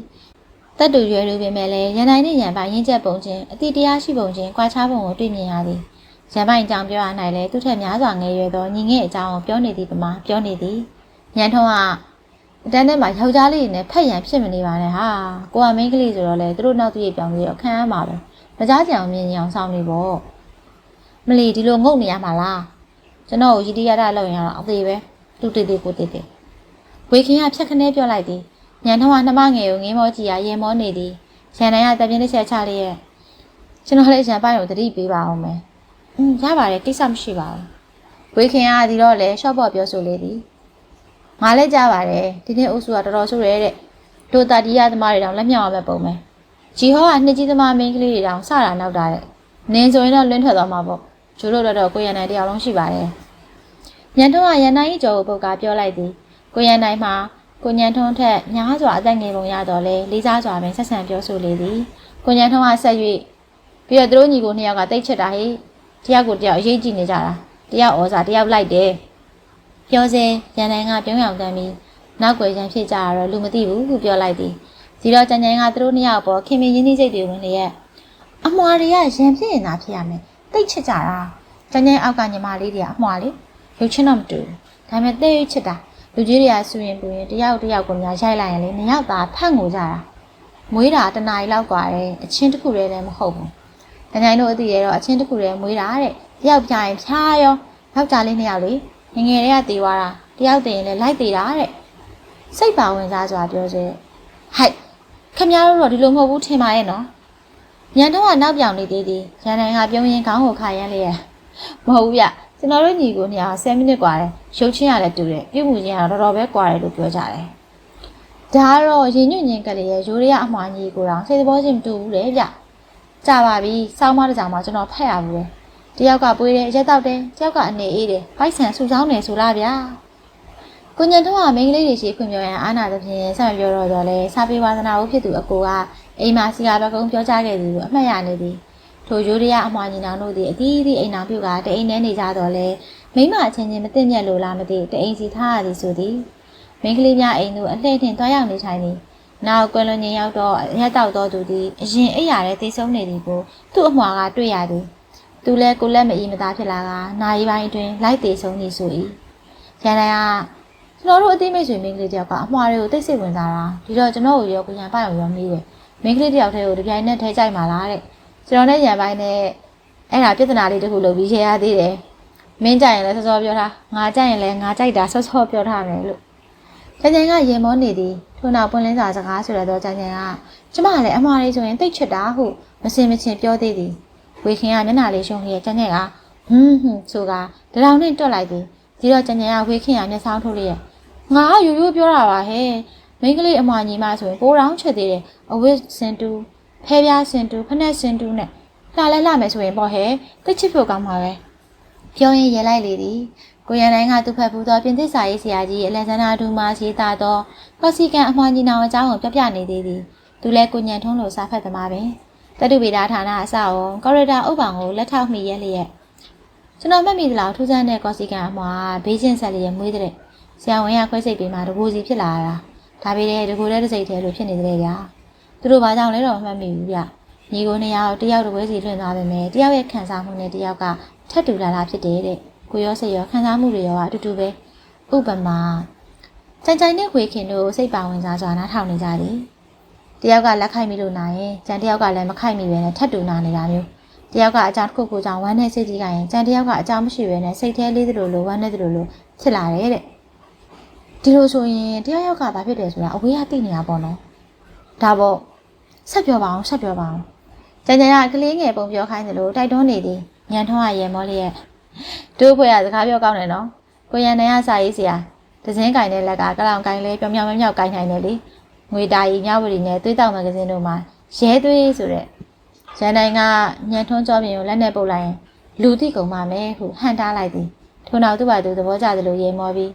တက်တူရွယ်လူပင်မဲ့လဲရန်နိုင်နဲ့ရန်ပိုင်ရင်းချက်ပုံချင်းအတိတရားရှိပုံချင်းကွာခြားပုံကိုတွေ့မြင်ရသည်ရန်ပိုင်အကြောင်းပြောရနိုင်လဲသူထက်များစွာငယ်ရွယ်သောညီငယ်အကြောင်းကိုပြောနေသည်ပမာပြောနေသည်ညံထုံးက အတန်းထဲမှာယောက်ျားလေးနဲ့ဖက်ရန်ဖြစ်မနေပါနဲ့ဟာကိုကမိန်းကလေးဆိုတော့လဲသူတို့နောက်သူရဲ့ပြောင်းပြီးတော့ခံရမှာပဲမကြားကြအောင်မြင်ကြအောင်စောင့်နေပေါ့မလီဒီလိုငုတ်နေရမှာလားကျွန်တော်ကိုရည်တည်ရတာလောက်ရင်တော့အသေးပဲသူတေးသေးကိုတေးသေးဝေခင်ကဖြတ်ခနဲပြောလိုက်သည်ညံထုံးကနှမငယ်ကိုငင်းမောကြည့်ရရင်မောနေသည်ရန်နိုင်ကတပြင်းတစ်ချက်ချလေးရဲ့ကျွန်တော်လည်းရန်ပိုင်ကိုတတိပေးပါအောင်မယ်อืมရပါတယ်ကိစ္စမရှိပါဘူးဝေခင်ကဒီတော့လေရှော့ဘော့ပြောဆိုလေသည် ငါလည်းကြားပါတယ်ဒီနေ့အုပ်စုကတော်တော်ဆိုးရဲတဲ့တို့တာတီးရသမားတွေတောင်လက်မြောက်အောင်ပဲပုံမယ်ဂျီဟောကနှစ်ကြီးသမားမင်းကလေးတွေတောင်စတာနောက်တာတဲ့နင်းဆိုရင်တော့လွင့်ထွက်သွားမှာပေါ့ကျိုးတို့တော့တော့ကိုရန်နိုင်တယောက်လုံးရှိပါတယ်ညံထုံးကရန်နိုင်ကျော်ကိုပုတ်ကပြောလိုက်သည်ကိုရန်နိုင်မှာကိုညံထုံးထက်များစွာအသက်ငယ်ပုံရတော့လေလေးစားစွာပင်ဆက်ဆံပြောဆိုလေသည်ကိုညံထုံးကဆက်၍ပြီးတော့သူတို့ညီကိုနှစ်ယောက်ကတိတ်ချစ်တာဟိတယောက်ကိုတယောက်အရေးကြည့်နေကြတာတယောက်ဩစာတယောက်လိုက်တယ် ပြောစေရန်နိုင်ကပြုံးရောင်တမ်းပြီးနောက်ွယ်ရန်ဖြစ်ကြတာတော့လူမသိဘူးဟုပြောလိုက်သည်ဒီတော့ကြံကြံကသူတို့နှစ်ယောက်ပေါ်ခင်မင်းရင်းနှီးစိတ်တွေဝင်လျက်အမွာတွေကရန်ဖြစ်ရင်သာဖြစ်ရမယ်တိတ်ချစ်ကြတာကြံကြံအောက်ကညီမလေးတွေကအမွာလေးရုပ်ချင်းတော့မတူဘူးဒါပေမဲ့တဲ့ရွချစ်တာလူ လူကြီးတွေကဆူရင်ပူရင်တယောက်တယောက်ကိုများရိုက်လိုက်ရင်လေနှစ်ယောက်သားဖတ်ငိုကြတာမွေးတာတနားရီလောက်กว่าတယ်အချင်းတစ်ခုတည်းလည်းမဟုတ်ဘူးတန်ချိုင်တို့အသိရတော့အချင်းတစ်ခုတည်းမွေးတာတဲ့တယောက်ပြရင်ဖြားရောယောက်ျားလေးနှစ်ယောက်လေ ငယ်ငယ်တည်းကတေးသွားတာတယောက်တည်းရင်လည်းလိုက်သေးတာတဲ့စိတ်ပါဝင်စားစွာပြောစေဟိုက်ခင်ဗျားတို့တော့ဒီလိုမဟုတ်ဘူးထင်ပါရဲ့နော်ညံတော့ကနောက်ပြောင်နေသေးသေးရန်နိုင်ကပြုံးရင်ခေါင်းကိုခါရမ်းလေရမဟုတ်ဘူးဗျကျွန်တော်တို့ညီကိုညာ10မိနစ်กว่าတယ်ရုပ်ချင်းရတယ်တူတယ်ပြုတ်မှုချင်းကတော့တော်တော်ပဲกว่าတယ်လို့ပြောကြတယ်ဒါကတော့ရင်ညွန့်ညင်ကလေးရဲ့ရိုးရအမှားကြီးကိုတော့စိတ်သဘောချင်းမတူဘူးလေဗျကြပါပြီစောင်းမတစ်ကြောင်မှကျွန်တော်ဖက်ရဘူးလေ တယောက်ကပွေးတယ်ရက်တော့တယ်တယောက်ကနေအေးတယ်ဘိုက်ဆန်ဆူဆောင်းတယ်ဆိုလားဗျာကိုညံတော့ကမိန်းကလေးတွေရှိခွင့်ပြောရင်အာနာသဖြင့်ဆက်ပြောတော့တော့လဲစာပေဝါသနာဦးဖြစ်သူအကိုကအိမ်မှာစီကာဘကုံပြောကြခဲ့သည်လို့အမှတ်ရနေသည်ထိုရိုးရအမှားညီနောင်တို့သည်အသီးသီးအိမ်နာပြုတ်ကတအိမ်ထဲနေကြတော့လဲမိမအချင်းချင်းမသိမြတ်လို့လားမသိတအိမ်စီထားရသည်ဆိုသည်မိန်းကလေးများအိမ်သို့အလှည့်ထင်တွားရောက်နေထိုင်သည်နောက်ကွယ်လွန်ရင်ရောက်တော့ရက်တောက်တော်သူသည်အရင်အိပ်ရတဲ့သိဆုံးနေသည်ကိုသူ့အမွာကတွေ့ရသည် သူလည်းကိုလက်မအီမသားဖြစ်လာကနာရီပိုင်းအတွင်းလိုက်သေးဆုံးနေဆို၏ရန်တိုင်းကကျွန်တော်တို့အသိမိတ်ဆွေမိန်းကလေးတယောက်ကအမွာတွေကိုသိစိတ်ဝင်စားတာဒီတော့ကျွန်တော်ကိုရောကိုရန်ပိုက်အောင်ရောမေးတယ်မိန်းကလေးတယောက်တည်းကိုတပြိုင်နက်ထဲကြိုက်ပါလားတဲ့ကျွန်တော်နဲ့ရန်ပိုင်းနဲ့အဲ့ဒါပြဿနာလေးတစ်ခုလုပ်ပြီးရှယ်ရသေးတယ်မင်းကြိုက်ရင်လည်းစောစောပြောထားငါကြိုက်ရင်လည်းငါကြိုက်တာစောစောပြောထားမယ်လို့ကျန်ကျန်ကရေမောနေသည်ထို့နောက်ပွင့်လင်းစာစကားဆိုရတော့ကျန်ကျန်ကကျမလည်းအမှားလေးဆိုရင်တိတ်ချစ်တာဟုမစင်မချင်ပြောသေးသည် ဝေခင်ကမျက်နှာလေးရှုံးလျက်ကျန်ကျန်ကဟွန်းဟွန်းဆိုကတရောင်နဲ့တွက်လိုက်သည်ဒီတော့ကျန်ကျန်ကဝေခင်ကမျက်စောင်းထုတ်လျက်ငါရိုးရိုးပြောတာပါဟဲ့မိန်းကလေးအမွာညီမဆိုရင်ပိုးတောင်ချက်သေးတယ်အဝတ်စင်တူဖဲပြားစင်တူဖက်နဲ့စင်တူနဲ့လှလဲလှမယ်ဆိုရင်ပေါ့ဟဲ့တိတ်ချစ်ဖို့ကောင်းပါပဲပြောရင်ရဲလိုက်လေသည်ကိုရန်တိုင်းကသူ့ဖက်ဖူးသောပြင်သစ်စာရေးဆရာကြီးအလက်ဇန္ဒာဒူမာရေးသားသောကော့စီကန်အမွာညီနောင်အကြောင်းကိုပြပြနေသေးသည်သူလည်းကိုညံထုံးလိုစာဖတ်သမားပင် တတုဗေဒဌာနအစအုံကော်ရီဒါဥပ္ပံကိုလက်ထောက်မိရဲလျက်ကျွန်တော်မှတ်မိသလားထူးဆန်းတဲ့ကော်စီကန်အမွာဘေးချင်းဆက်လျက်မွေးတဲ့ဆရာဝန်ကခွဲစိတ်ပေးမှတကူစီဖြစ်လာတာဒါပေမဲ့တကူတဲ့တစ်စိတ်တည်းလို့ဖြစ်နေတယ်ဗျာသူတို့ဘာကြောင့်လဲတော့မမှတ်မိဘူးဗျညီကိုနှစ်ယောက်တယောက်တစ်ပွဲစီလွှင့်သွားပေမဲ့တယောက်ရဲ့ခံစားမှုနဲ့တယောက်ကထပ်တူလာတာဖြစ်တယ်တဲ့ကိုရောစိတ်ရောခံစားမှုတွေရောအတူတူပဲဥပမာကြိုင်ကြိုင်နဲ့ခွေခင်တို့စိတ်ပါဝင်စားစွာနားထောင်နေကြတယ် တယောက်ကလက်ခိုက်မိလို့နာရင်ကြံတယောက်ကလည်းမခိုက်မိပဲနဲ့ထပ်တူနာနေတာမျိုးတယောက်ကအကြောင်းတစ်ခုကိုကြောင့်ဝမ်းနဲ့စိတ်ကြီးကရင်ကြံတယောက်ကအကြောင်းမရှိပဲနဲ့စိတ်แท้လေးသလိုလိုဝမ်းနဲ့သလိုလိုဖြစ်လာတယ်တဲ့ဒီလိုဆိုရင်တယောက်ယောက်ကဘာဖြစ်တယ်ဆိုတာအဝေးကသိနေတာပေါ့နော်ဒါပေါ့ဆက်ပြောပါအောင်ဆက်ပြောပါအောင်ကြံကြံကကလေးငယ်ပုံပြောခိုင်းတယ်လို့တိုက်တွန်းနေသည်ညံထွန်းကရေမောလေးရဲ့တို့ဖွဲ့ရစကားပြောကောင်းတယ်နော်ကိုရန်နိုင်ကစာရေးဆရာဒဇင်းကင်တဲ့လက်ကကလောင်ကင်လဲပြောင်ပြောင်မြောက်မြောက်ကင်နိုင်တယ်လေ ငွေတာကြီးညဝရီနဲ့သွေးတောက်မဂဇင်းတို့မှာရဲသွေးဆိုတဲ့ရန်နိုင်ကညံထွန်းကြောပြင်ကိုလက်နဲ့ပုတ်လိုက်ရင်လူတိကုံပါမယ်ဟုဟန်တားလိုက်သည်ထို့နောက်သူ့ဘာသူသဘောကျသလိုရေမောပြီး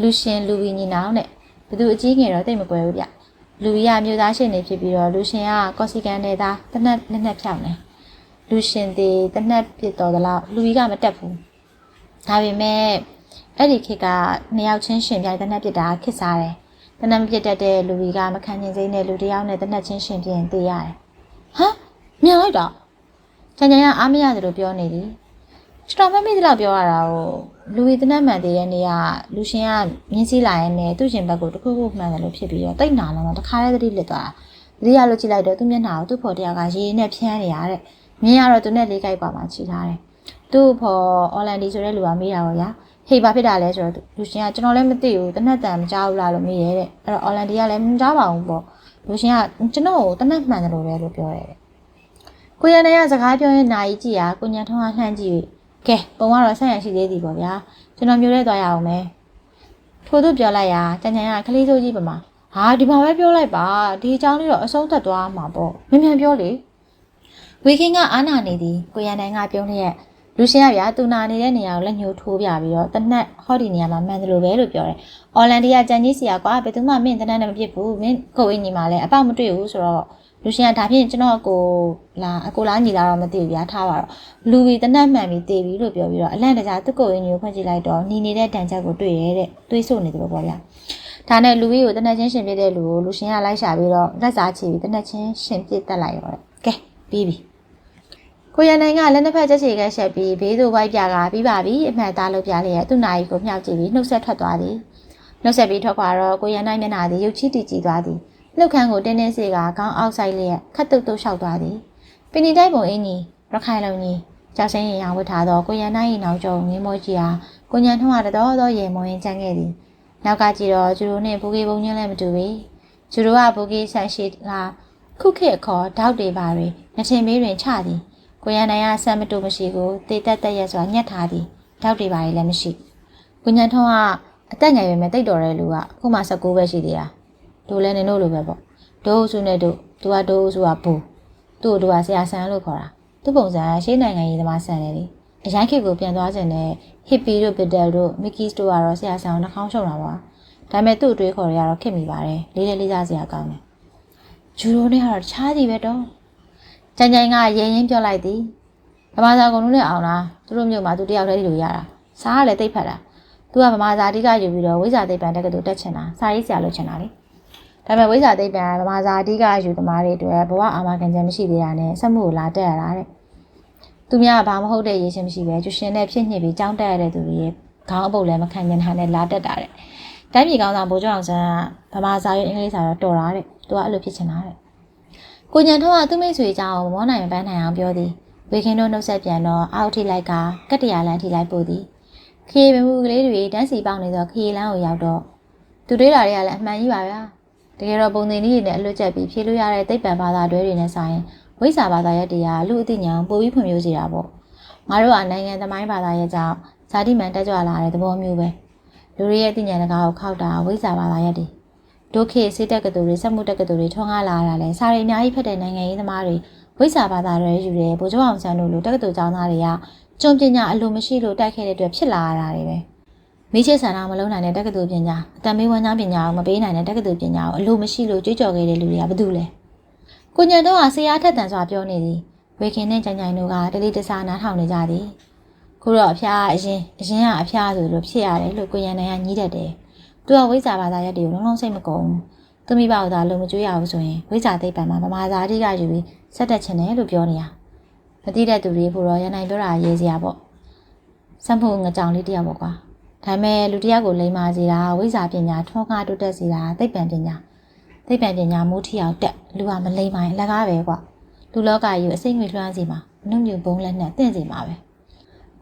လူရှင်လူဝီညီနောင်နဲ့ဘသူအကြီးငယ်တော့တိတ်မကွယ်ဘူးဗျလူကြီးကမြို့သားရှင်နေဖြစ်ပြီးတော့လူရှင်ကကော့စီကန်တဲ့သားတနက်လက်နဲ့ဖြောင်းတယ်လူရှင်တွေတနက်ပြစ်တော်သလားလူကြီးကမတက်ဘူးဒါပေမဲ့အဲ့ဒီခေတ်ကနှစ်ယောက်ချင်းရှင်ပြိုင်တနက်ပြစ်တာခစ်စားတယ် တနက်မပြစ်တတ်တဲ့လူကြီးကမခံကျင်စိမ့်တဲ့လူတစ်ယောက်နဲ့တနက်ချင်းရှင်ပြင်သိရတယ်ဟမ်မြန်လိုက်တော့ချန်ချန်ကအားမရတယ်လို့ပြောနေသည်ကျွန်တော်မမေ့သလောက်ပြောရတာကိုလူဝီတနတ်မှန်သေးတဲ့နေရာလူရှင်ကမြင်းစည်းလာရဲနဲ့သူ့ရှင်ဘက်ကိုတခုခုမှန်တယ်လို့ဖြစ်ပြီးတော့တိတ်နာလာတော့တခါတည်းသတိလစ်သွားတာသတိရလို့ကြည့်လိုက်တော့သူ့မျက်နှာကိုသူ့ဖော်တယောက်ကရေနဲ့ဖြန်းနေရတဲ့မြင်ရတော့သူနဲ့လေးကြိုက်ပါမှချီထားတယ်သူ့ဖော်အော်လန်ဒီဆိုတဲ့လူကမေးတာပေါ့ဗျာ ဟေးဘာဖြစ်တာလဲဆိုတော့လူရှင်ကကျွန်တော်လည်းမသိဘူးတနတ်တန်မကြောက်ဘူးလားလို့မေးရဲတဲ့အဲ့တော့အော်လန်ဒီကလည်းမကြောက်ပါဘူးပေါ့လူရှင်ကကျွန်တော်ကိုတနတ်မှန်တယ်လို့ပဲလို့ပြောရတယ်ကိုရနေရစကားပြောရင်နာကြီးကြည့်ရကိုညံထုံးကလှမ်းကြည့်ကဲပုံကတော့ဆက်ရရှိသေးသည်ပေါ့ဗျာကျွန်တော်မျိုးလဲသွားရအောင်မယ်ထို့သူပြောလိုက်ရာတန်ချန်ကခလေးစိုးကြီးပမာဟာဒီမှာပဲပြောလိုက်ပါဒီအကြောင်းလေးတော့အဆုံးသတ်သွားမှာပေါ့မြန်မြန်ပြောလေဝေခင်ကအာနာနေသည်ကိုရန်နိုင်ကပြုံးလျက် လူရှင်ကဗျာသူနာနေတဲ့နေရာကိုလက်ညှိုးထိုးပြပြီးတော့တနက်ဟောဒီနေရာမှာမှန်တယ်လို့ပဲလို့ပြောတယ်။အော်လန်ဒီယာကြံကြီးစီကကွာဘယ်သူမှမင်းတနက်နဲ့မဖြစ်ဘူး။မင်းကိုဝင်းညီမလည်းအပေါက်မတွေ့ဘူးဆိုတော့လူရှင်ကဒါဖြင့်ကျွန်တော်အကိုလာအကိုလားညီလာတော့မသိဘူးဗျာထားပါတော့လူပြီးတနက်မှန်ပြီးတည်ပြီလို့ပြောပြီးတော့အလန့်တကြားသူ့ကိုဝင်းညီကိုဖွင့်ကြည့်လိုက်တော့ညီနေတဲ့တန်ချက်ကိုတွေ့ရဲတဲ့တွေးဆိုနေတယ်ပေါ့ဗျာဒါနဲ့လူကြီးကိုတနက်ချင်းရှင်ပြတဲ့လူကိုလူရှင်ကလိုက်ရှာပြီးတော့လက်စားချီပြီးတနက်ချင်းရှင်ပြတက်လိုက်ရောတဲ့ကဲပြီးပြီ ကိုရနိုင်ကလက်နှစ်ဖက်ချက်ချေခဲ့ရှက်ပြီးဘေးသို့ဝိုက်ပြကပြီးပါပြီအမှတ်သားလုပ်ပြလျက်သူ့နာရီကိုမြှောက်ကြည့်ပြီးနှုတ်ဆက်ထွက်သွားသည်နှုတ်ဆက်ပြီးထွက်ခွာတော့ကိုရန်နိုင်မျက်နှာသည်ရုပ်ချီတည်ကြည်သွားသည်လှုပ်ခန်းကိုတင်းတင်းစေကခေါင်းအောက်ဆိုင်လျက်ခတ်တုတ်တုတ်လျှောက်သွားသည်ပင်နီတိုက်ပုံအင်းကြီးရခိုင်လုံကြီးကြောက်စင်းရင်ရောင်ဝတ်ထားသောကိုရန်နိုင်၏နောက်ကျုံငင်းမောကြီးအားကိုညံထွန်းကတော်တော်ရေမွင်ကျန်ခဲ့သည်နောက်ကကြည့်တော့ကျူတို့နှင့်ဘူကေဘုံညင်းလည်းမတူပေကျူတို့ကဘူကေဆန်ရှိကခုခေတ်ခေါ်ဓာတ်တွေပါတွေနှထင်မေးတွင်ချသည် ကိုရန်နိုင်ကဆမ်မတူမရှိကိုတေတက်တက်ရက်စွာညှက်ထားသည်ဓာတ်တွေပါလည်းမရှိကိုညံထွန်းကအသက်ငယ်ပေမဲ့တိတ်တော်တဲ့လူကအခုမှ19ပဲရှိသေးတာတို့လည်းနင်တို့လိုပဲပေါ့ဒိုးစုနဲ့တို့သူကဒိုးစုကဘူသူ့တို့ကဆရာဆန်းလို့ခေါ်တာသူ့ပုံစံရှေးနိုင်ငံရေးသမားဆန်တယ်လေအရိုင်းခေတ်ကိုပြန်သွားခြင်းနဲ့ဟစ်ပီတို့ပစ်တယ်တို့မီကီစတို့ကတော့ဆရာဆန်းကိုနှာခေါင်းရှုံတာပါဒါပေမဲ့သူ့အတွေးခေါ်တွေကတော့ခက်မိပါတယ်လေးလေးလေးစားစရာကောင်းတယ်ဂျူရိုနဲ့ကတော့တခြားစီပဲတော့ ကြင်ကြင်ကရဲရင်ပြောလိုက်သည်ဗမာစာကုန်လုံးနဲ့အောင်လားသူတို့မျိုးမှာသူတယောက်တည်းလို့ရတာစားကလည်းတိတ်ဖက်တာသူကဗမာစာအဓိကယူပြီးတော့ဝိဇာသိပ္ပံတက္ကသိုလ်တက်ချင်တာစာရေးဆရာလုပ်ချင်တာလေဒါပေမဲ့ဝိဇာသိပ္ပံဗမာစာအဓိကယူသမားတွေအတွက်ဘဝအာမခံချက်မရှိသေးတာနဲ့စက်မှုကိုလာတက်ရတာတဲ့သူများကဘာမဟုတ်တဲ့ရေးချင်းမရှိပဲကျရှင်နဲ့ဖြစ်ညစ်ပြီးကြောင်းတက်ရတဲ့သူတွေရဲ့ခေါင်းအပုပ်လည်းမခံကျင်တာနဲ့လာတက်တာတဲ့တိုင်းပြည်ကောင်းဆောင်ဗိုလ်ချုပ်အောင်ဆန်းကဗမာစာရေးအင်္ဂလိပ်စာတော့တော်တာတဲ့သူကအဲ့လိုဖြစ်ချင်တာတဲ့ ကိုညံထွန်းကသူ့မိတ်ဆွေအကြောင်းမောနိုင်မပန်းနိုင်အောင်ပြောသည်ဝေခင်တို့နှုတ်ဆက်ပြန်တော့အောက်ထိလိုက်ကကတ္တရာလန်ထိလိုက်ပို့သည်ခရီးပမှုကလေးတွေတန်းစီပေါက်နေသောခရီးလမ်းကိုရောက်တော့သူတွေးတာတွေကလည်းအမှန်ကြီးပါဗျာတကယ်တော့ပုံသင်နည်းတွေနဲ့အလွတ်ချက်ပြီးဖြေလို့ရတဲ့သိပ္ပံဘာသာတွဲတွေနဲ့ဆိုင်ဝိဇ္ဇာဘာသာရက်တရားလူအသိဉာဏ်ပိုပြီးဖွံ့ဖြိုးစေတာပေါ့ငါတို့ကနိုင်ငံသမိုင်းဘာသာရက်ကြောင့်ဇာတိမှန်တက်ကြွလာတဲ့သဘောမျိုးပဲလူတွေရဲ့သိဉာဏ်တကားကိုခောက်တာဝိဇ္ဇာဘာသာရက်တွေ ဒုက္ခေစေတက်ကတူတွေစက်မှုတက်ကတူတွေထွန်းကားလာတာလဲစာရီအများကြီးဖတ်တဲ့နိုင်ငံရေးသမားတွေဝိဇ္ဇာဘာသာတွေယူတယ်ဗိုလ်ချုပ်အောင်ဆန်းတို့လိုတက္ကသိုလ်ကျောင်းသားတွေကကျွန်းပညာအလိုမရှိလို့တိုက်ခဲ့တဲ့အတွက်ဖြစ်လာရတာတွေပဲမိချစ်ဆန္ဒမလုံးနိုင်တဲ့တက္ကသိုလ်ပညာအတံမေးဝမ်းကြောင်းပညာကိုမပေးနိုင်တဲ့တက္ကသိုလ်ပညာကိုအလိုမရှိလို့ကြွေးကြော်ခဲ့တဲ့လူတွေကဘာတူလဲကိုညံတော့ကဆရာထက်တန်စွာပြောနေသည်ဝေခင်နဲ့ကြိုင်ကြိုင်တို့ကတလိတစားနားထောင်နေကြသည်ခုတော့အဖျားအရင်အရင်ကအဖျားဆိုလို့ဖြစ်ရတယ်လို့ကိုရန်နိုင်ကညှိတတ်တယ် သူကဝိဇ္ဇာဘာသာရက်တွေကိုလုံးလုံးစိတ်မကုန်ဘူးသူမိဘကသာလုံမကျွေးရဘူးဆိုရင်ဝိဇ္ဇာသိပ္ပံမှာဗမာစာအဓိကယူပြီးဆက်တက်ချင်တယ်လို့ပြောနေတာမသိတဲ့သူတွေဖို့တော့ရန်နိုင်ပြောတာရေးစရာပေါ့စမ်းဖို့ငကြောင်လေးတယောက်ပေါ့ကွာဒါပေမဲ့လူတယောက်ကိုလိမ္မာစေတာဝိဇ္ဇာပညာထွန်းကားတိုးတက်စေတာသိပ္ပံပညာသိပ္ပံပညာမိုးထီအောင်တက်လူကမလိမ္မာရင်အလကားပဲကွာလူလောကကြီးကိုအစိမ့်ငွေလွှမ်းစီမှာအနှုတ်ညူဘုံလက်နဲ့တင့်စီမှာပဲ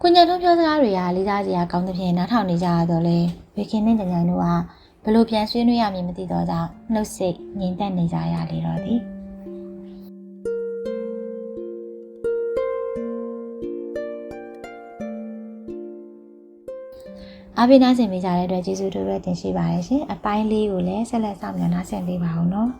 ကွန်ညံထုံးပြောစကားတွေကလေးစားစရာကောင်းသဖြင့်နားထောင်နေကြရတော့လေဝေခင်နဲ့ကြံကြံတို့ကဘလို့ပြန်ဆွေးနွေးရမည်မသိတော့ကြောင့်နှုတ်စိတ်ငြိမ်သက်နေကြရလေတော့သည်အားပေးနားဆင်ပေးကြတဲ့အတွက်ကျေးဇူးတော်တော်တင်ရှိပါတယ်ရှင်အပိုင်းလေးကိုလည်းဆက်လက်ဆောင်မျှော်နားဆင်ပေးပါဦးနော်